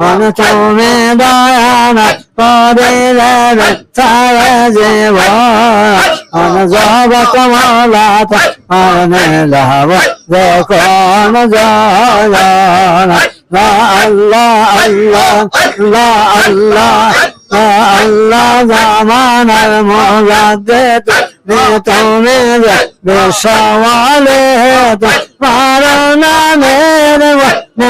On তুমি দয়ানা করিলে ছাড়ে জীব কমলা অনে যাব দেখুন জয়না লা আল্লাহ আল্লাহ আল্লাহ আল্লাহ জামানার মোজাদে তুমি বিশ্বলে পারনা মেরে মেরাগুন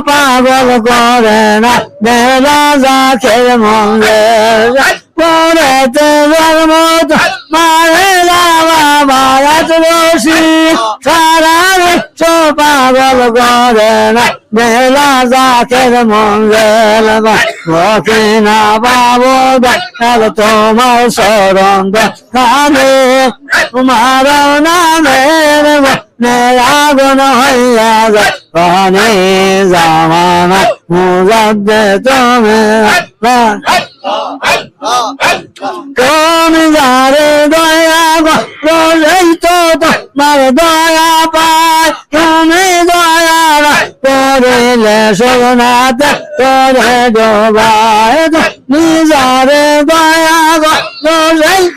পাগল করে না দেবা জাখের মঙ্গের পাগল বেলা জাকের মঙ্গল ওকে না পাবো দেখাল তোমার শরণ কানে তোমার নামের আগুন হইয়া যায়। জামানা মুজাদ্দে সোনাতে করে ডোবায় নিজারে দয়া তো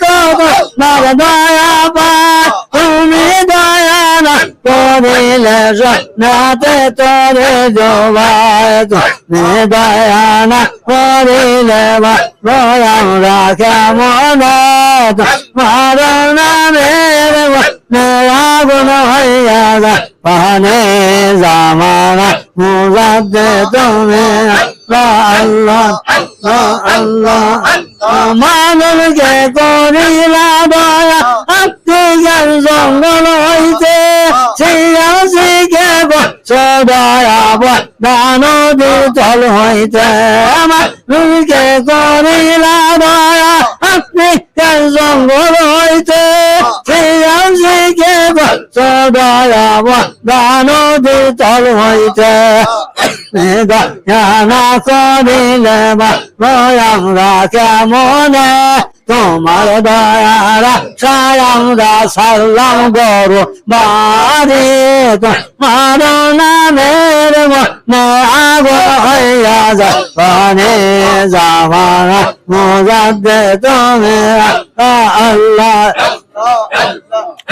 তোমার দয়া পায় তুমি দয়া না করিলে সোনাতে তোরে ডোবায় তুমি দয়া না করিলে বা আমরা কেমন মারণা মেরে আগুন হইয়া পানে জামানা মুজাদ্দে তুমি আল্লাহ আল্লাহ মানবকে করিলা দয়া আত্মীয় জঙ্গল হইতে শিখে দানদী তল হইতে। মানবকে করিলা দয়া আত্মীয় জঙ্গল হইতে শিখে সদয়া দানদী তল হইতে না করিলে আমরা কেমনে তোমার দয়ারা সারামরা সাল্লাম গরু বাড়ি তোমার নামের মনে আগো হইয়া যা পানে যাওয়ারা মোজাদ্দে তুমি আল্লাহ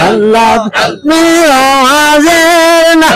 আল্লাহ না